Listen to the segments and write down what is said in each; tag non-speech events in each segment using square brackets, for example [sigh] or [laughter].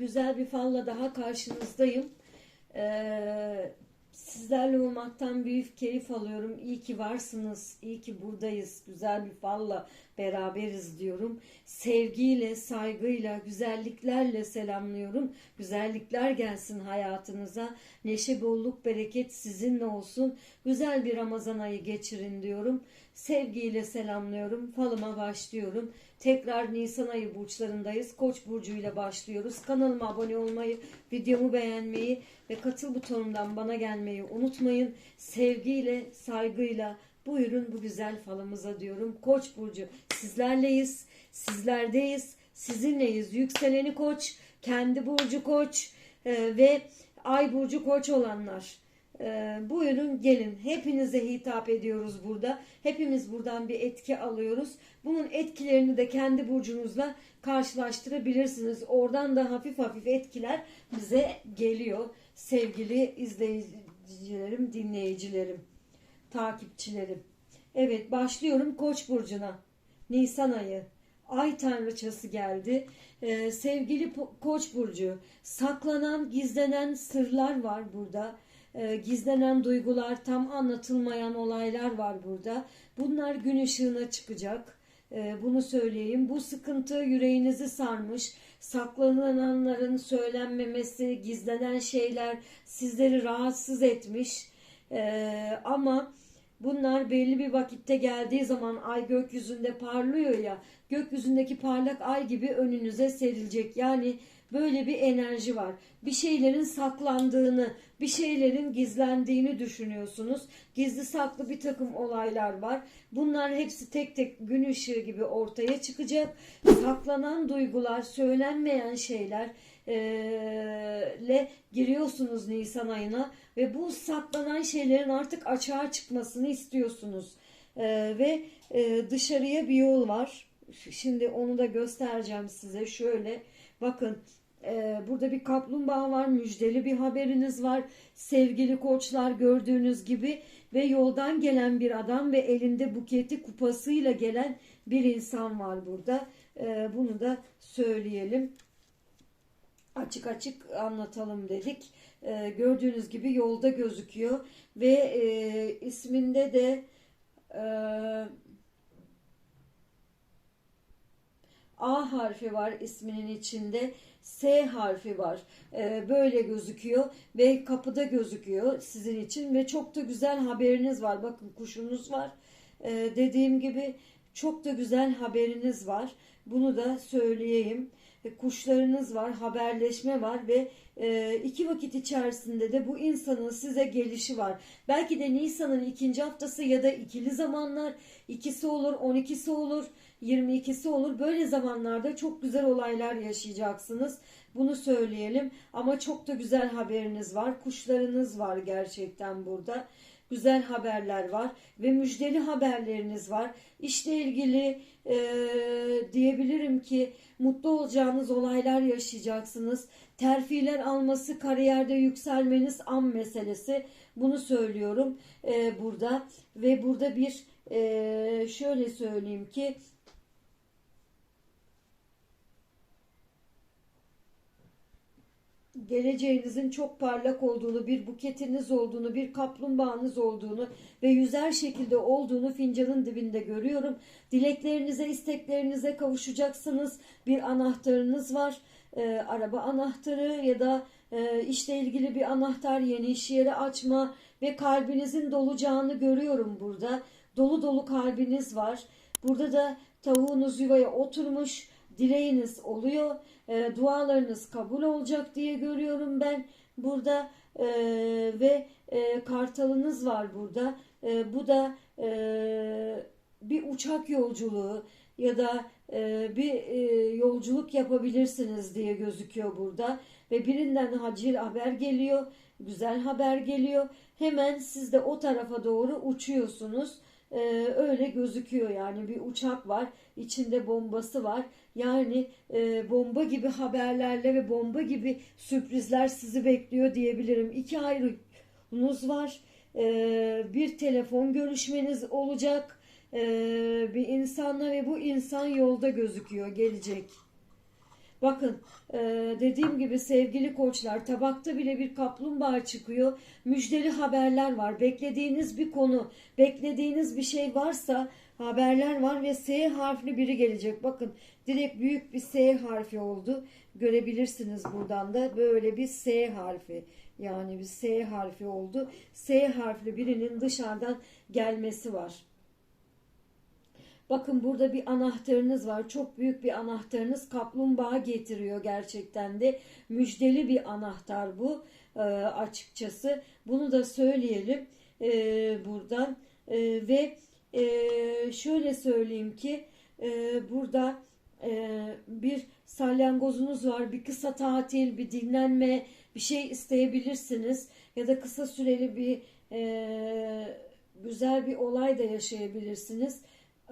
güzel bir falla daha karşınızdayım. Ee, sizlerle olmaktan büyük keyif alıyorum. İyi ki varsınız, iyi ki buradayız. Güzel bir falla beraberiz diyorum. Sevgiyle, saygıyla, güzelliklerle selamlıyorum. Güzellikler gelsin hayatınıza. Neşe, bolluk, bereket sizinle olsun. Güzel bir Ramazan ayı geçirin diyorum. Sevgiyle selamlıyorum. Falıma başlıyorum. Tekrar Nisan ayı burçlarındayız. Koç burcuyla başlıyoruz. Kanalıma abone olmayı, videomu beğenmeyi ve katıl butonundan bana gelmeyi unutmayın. Sevgiyle, saygıyla buyurun bu güzel falımıza diyorum. Koç burcu sizlerleyiz, sizlerdeyiz, sizinleyiz. Yükseleni koç, kendi burcu koç e, ve ay burcu koç olanlar. Ee, buyurun gelin. Hepinize hitap ediyoruz burada. Hepimiz buradan bir etki alıyoruz. Bunun etkilerini de kendi burcunuzla karşılaştırabilirsiniz. Oradan da hafif hafif etkiler bize geliyor. Sevgili izleyicilerim, dinleyicilerim, takipçilerim. Evet başlıyorum Koç burcuna. Nisan ayı. Ay tanrıçası geldi. Ee, sevgili Koç burcu, saklanan, gizlenen sırlar var burada. Ee, gizlenen duygular, tam anlatılmayan olaylar var burada. Bunlar gün ışığına çıkacak. Ee, bunu söyleyeyim. Bu sıkıntı yüreğinizi sarmış. Saklananların söylenmemesi, gizlenen şeyler sizleri rahatsız etmiş. Ee, ama bunlar belli bir vakitte geldiği zaman ay gökyüzünde parlıyor ya. Gökyüzündeki parlak ay gibi önünüze serilecek. Yani böyle bir enerji var. Bir şeylerin saklandığını, bir şeylerin gizlendiğini düşünüyorsunuz. Gizli saklı bir takım olaylar var. Bunlar hepsi tek tek gün ışığı gibi ortaya çıkacak. Saklanan duygular, söylenmeyen şeyler le giriyorsunuz Nisan ayına ve bu saklanan şeylerin artık açığa çıkmasını istiyorsunuz. Eee, ve eee, dışarıya bir yol var. Şimdi onu da göstereceğim size. Şöyle bakın ee, burada bir kaplumbağa var, müjdeli bir haberiniz var. Sevgili koçlar gördüğünüz gibi ve yoldan gelen bir adam ve elinde buketi kupasıyla gelen bir insan var burada. Ee, bunu da söyleyelim. Açık açık anlatalım dedik. Ee, gördüğünüz gibi yolda gözüküyor ve e, isminde de e, A harfi var isminin içinde. S harfi var. Ee, böyle gözüküyor ve kapıda gözüküyor sizin için ve çok da güzel haberiniz var. Bakın kuşunuz var. Ee, dediğim gibi çok da güzel haberiniz var. Bunu da söyleyeyim. E, Kuşlarınız var, haberleşme var ve e, iki vakit içerisinde de bu insanın size gelişi var. Belki de Nisan'ın ikinci haftası ya da ikili zamanlar ikisi olur, 12'si olur, 22'si olur. Böyle zamanlarda çok güzel olaylar yaşayacaksınız. Bunu söyleyelim. Ama çok da güzel haberiniz var. Kuşlarınız var gerçekten burada. Güzel haberler var ve müjdeli haberleriniz var. İşle ilgili e, diyebilirim ki mutlu olacağınız olaylar yaşayacaksınız. Terfiler alması, kariyerde yükselmeniz an meselesi. Bunu söylüyorum e, burada ve burada bir e, şöyle söyleyeyim ki geleceğinizin çok parlak olduğunu, bir buketiniz olduğunu, bir kaplumbağanız olduğunu ve yüzer şekilde olduğunu fincanın dibinde görüyorum. Dileklerinize, isteklerinize kavuşacaksınız. Bir anahtarınız var. Ee, araba anahtarı ya da e, işle ilgili bir anahtar, yeni iş yeri açma ve kalbinizin dolacağını görüyorum burada. Dolu dolu kalbiniz var. Burada da tavuğunuz yuvaya oturmuş dileğiniz oluyor. E, dualarınız kabul olacak diye görüyorum ben burada E, ve e, kartalınız var burada. E, bu da e, bir uçak yolculuğu ya da e, bir e, yolculuk yapabilirsiniz diye gözüküyor burada ve birinden hacir haber geliyor, güzel haber geliyor. Hemen siz de o tarafa doğru uçuyorsunuz. Ee, öyle gözüküyor yani. Bir uçak var içinde bombası var. Yani e, bomba gibi haberlerle ve bomba gibi sürprizler sizi bekliyor diyebilirim. İki ayrı yolunuz var. Ee, bir telefon görüşmeniz olacak. Ee, bir insanla ve bu insan yolda gözüküyor gelecek Bakın e, dediğim gibi sevgili koçlar tabakta bile bir kaplumbağa çıkıyor. Müjdeli haberler var. Beklediğiniz bir konu, beklediğiniz bir şey varsa haberler var ve S harfli biri gelecek. Bakın direkt büyük bir S harfi oldu. Görebilirsiniz buradan da böyle bir S harfi. Yani bir S harfi oldu. S harfli birinin dışarıdan gelmesi var. Bakın burada bir anahtarınız var. Çok büyük bir anahtarınız kaplumbağa getiriyor gerçekten de. Müjdeli bir anahtar bu e, açıkçası. Bunu da söyleyelim e, buradan. E, ve e, şöyle söyleyeyim ki e, burada e, bir salyangozunuz var. Bir kısa tatil, bir dinlenme, bir şey isteyebilirsiniz. Ya da kısa süreli bir e, güzel bir olay da yaşayabilirsiniz.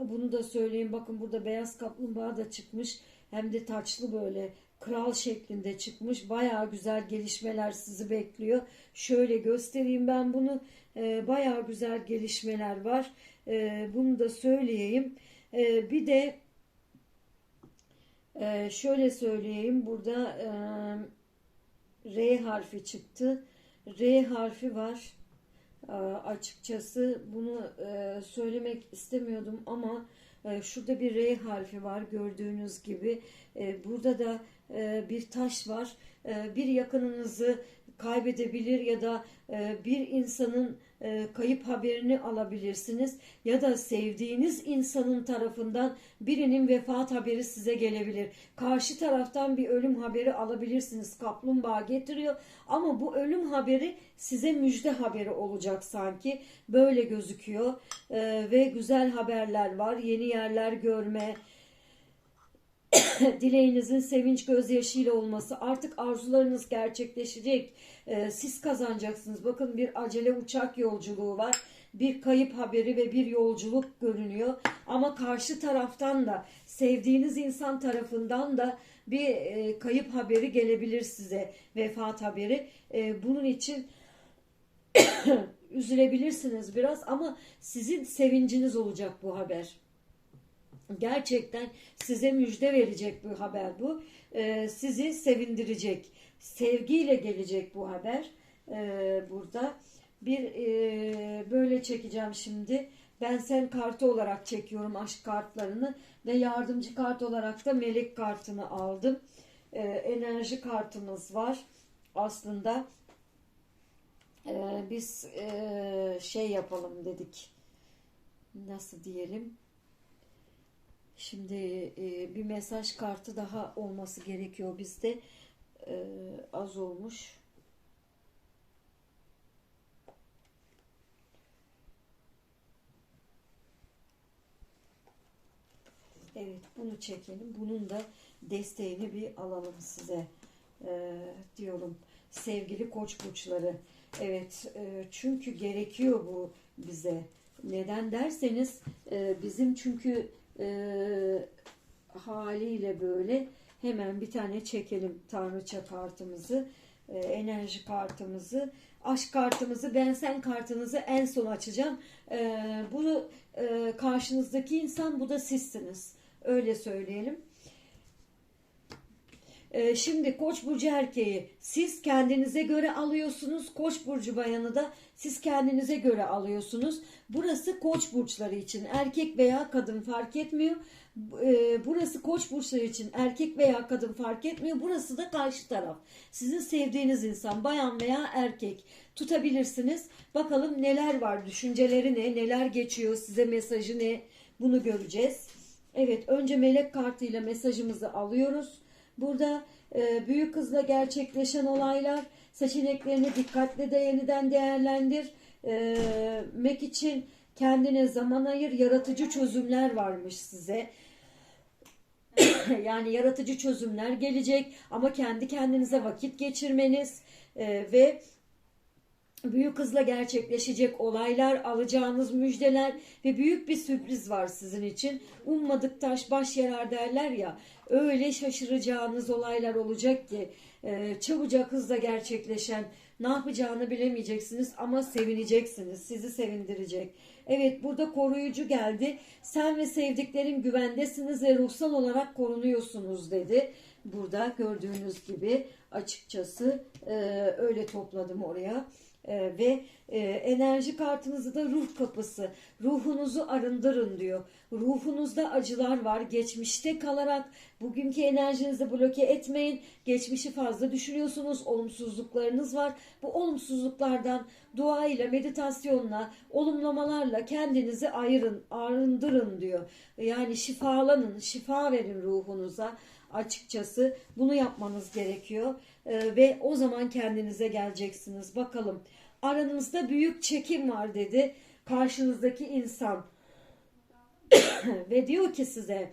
Bunu da söyleyeyim. Bakın burada beyaz kaplumbağa da çıkmış. Hem de taçlı böyle kral şeklinde çıkmış. Bayağı güzel gelişmeler sizi bekliyor. Şöyle göstereyim ben bunu. Ee, bayağı güzel gelişmeler var. Ee, bunu da söyleyeyim. Ee, bir de e, şöyle söyleyeyim. Burada e, R harfi çıktı. R harfi var. E, açıkçası bunu e, söylemek istemiyordum ama e, şurada bir R harfi var gördüğünüz gibi. E, burada da bir taş var. Bir yakınınızı kaybedebilir ya da bir insanın e, kayıp haberini alabilirsiniz ya da sevdiğiniz insanın tarafından birinin vefat haberi size gelebilir. Karşı taraftan bir ölüm haberi alabilirsiniz. Kaplumbağa getiriyor ama bu ölüm haberi size müjde haberi olacak sanki. Böyle gözüküyor E, ve güzel haberler var. Yeni yerler görme, [laughs] dileğinizin sevinç gözyaşıyla olması. Artık arzularınız gerçekleşecek. Ee, siz kazanacaksınız. Bakın bir acele uçak yolculuğu var. Bir kayıp haberi ve bir yolculuk görünüyor. Ama karşı taraftan da sevdiğiniz insan tarafından da bir e, kayıp haberi gelebilir size. Vefat haberi. E, bunun için [coughs] üzülebilirsiniz biraz ama sizin sevinciniz olacak bu haber gerçekten size müjde verecek bu haber bu. Ee, sizi sevindirecek. Sevgiyle gelecek bu haber. Ee, burada bir e, böyle çekeceğim şimdi. Ben sen kartı olarak çekiyorum aşk kartlarını ve yardımcı kart olarak da melek kartını aldım. Ee, enerji kartımız var. Aslında e, biz e, şey yapalım dedik. Nasıl diyelim? Şimdi e, bir mesaj kartı daha olması gerekiyor bizde. E, az olmuş. Evet bunu çekelim. Bunun da desteğini bir alalım size e, diyorum. Sevgili koç burçları. Evet e, çünkü gerekiyor bu bize. Neden derseniz e, bizim çünkü e, haliyle böyle hemen bir tane çekelim tanrıça kartımızı e, enerji kartımızı. Aşk kartımızı ben sen kartınızı en son açacağım. E, bu e, karşınızdaki insan bu da sizsiniz. Öyle söyleyelim e, Şimdi Koç burcu erkeği siz kendinize göre alıyorsunuz. Koç burcu bayanı da siz kendinize göre alıyorsunuz. Burası Koç burçları için erkek veya kadın fark etmiyor. E, burası Koç burçları için erkek veya kadın fark etmiyor. Burası da karşı taraf. Sizin sevdiğiniz insan bayan veya erkek tutabilirsiniz. Bakalım neler var, düşünceleri ne, neler geçiyor, size mesajı ne bunu göreceğiz. Evet önce melek kartıyla mesajımızı alıyoruz. Burada e, büyük hızla gerçekleşen olaylar seçeneklerini dikkatle de yeniden değerlendir. E, mek için kendine zaman ayır. Yaratıcı çözümler varmış size. [coughs] yani yaratıcı çözümler gelecek ama kendi kendinize vakit geçirmeniz e, ve büyük hızla gerçekleşecek olaylar, alacağınız müjdeler ve büyük bir sürpriz var sizin için. Ummadık taş baş yarar derler ya. Öyle şaşıracağınız olaylar olacak ki e, çabucak hızla gerçekleşen ne yapacağını bilemeyeceksiniz ama sevineceksiniz. Sizi sevindirecek. Evet burada koruyucu geldi. Sen ve sevdiklerin güvendesiniz ve ruhsal olarak korunuyorsunuz dedi. burada gördüğünüz gibi açıkçası e, öyle topladım oraya. E, ve e, enerji kartınızı da ruh kapısı. Ruhunuzu arındırın diyor. Ruhunuzda acılar var. Geçmişte kalarak bugünkü enerjinizi bloke etmeyin. Geçmişi fazla düşünüyorsunuz. Olumsuzluklarınız var. Bu olumsuzluklardan dua ile, meditasyonla, olumlamalarla kendinizi ayırın, arındırın diyor. Yani şifalanın, şifa verin ruhunuza açıkçası bunu yapmanız gerekiyor Ee, ve o zaman kendinize geleceksiniz. Bakalım aranızda büyük çekim var dedi karşınızdaki insan [coughs] ve diyor ki size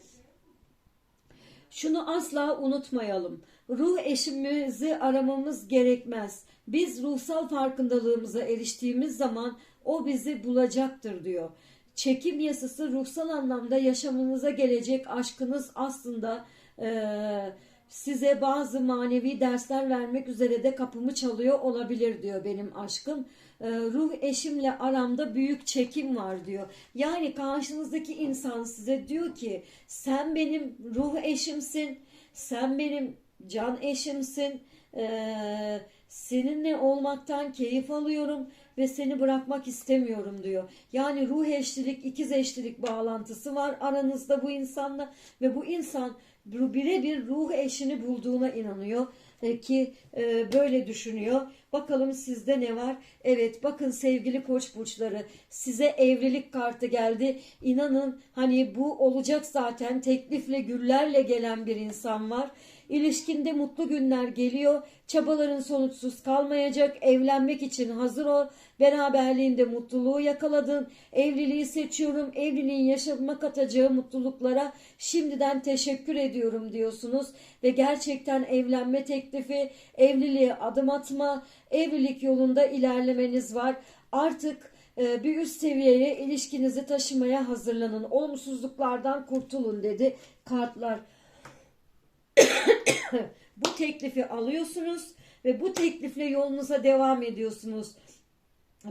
şunu asla unutmayalım. Ruh eşimizi aramamız gerekmez. Biz ruhsal farkındalığımıza eriştiğimiz zaman o bizi bulacaktır diyor. Çekim yasası ruhsal anlamda yaşamınıza gelecek aşkınız aslında eee, size bazı manevi dersler vermek üzere de kapımı çalıyor olabilir diyor benim aşkım. Eee, ruh eşimle aramda büyük çekim var diyor. Yani karşınızdaki insan size diyor ki sen benim ruh eşimsin, sen benim can eşimsin, Eee, seninle olmaktan keyif alıyorum ve seni bırakmak istemiyorum diyor. Yani ruh eşlilik, ikiz eşlilik bağlantısı var aranızda bu insanla ve bu insan birebir ruh eşini bulduğuna inanıyor e, ki e, böyle düşünüyor. Bakalım sizde ne var? Evet bakın sevgili koç burçları size evlilik kartı geldi. İnanın hani bu olacak zaten teklifle güllerle gelen bir insan var. İlişkinde mutlu günler geliyor. Çabaların sonuçsuz kalmayacak. Evlenmek için hazır ol. Beraberliğinde mutluluğu yakaladın. Evliliği seçiyorum. Evliliğin yaşama katacağı mutluluklara şimdiden teşekkür ediyorum diyorsunuz. Ve gerçekten evlenme teklifi, evliliğe adım atma, evlilik yolunda ilerlemeniz var. Artık e, bir üst seviyeye ilişkinizi taşımaya hazırlanın. Olumsuzluklardan kurtulun dedi kartlar. [coughs] bu teklifi alıyorsunuz ve bu teklifle yolunuza devam ediyorsunuz.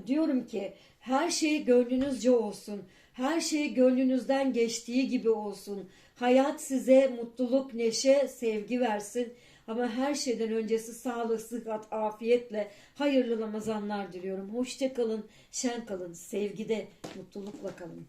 Diyorum ki her şey gönlünüzce olsun. Her şey gönlünüzden geçtiği gibi olsun. Hayat size mutluluk, neşe, sevgi versin. Ama her şeyden öncesi sağlık, sıhhat, afiyetle hayırlı Ramazanlar diliyorum. Hoşça kalın, şen kalın, sevgide, mutlulukla kalın.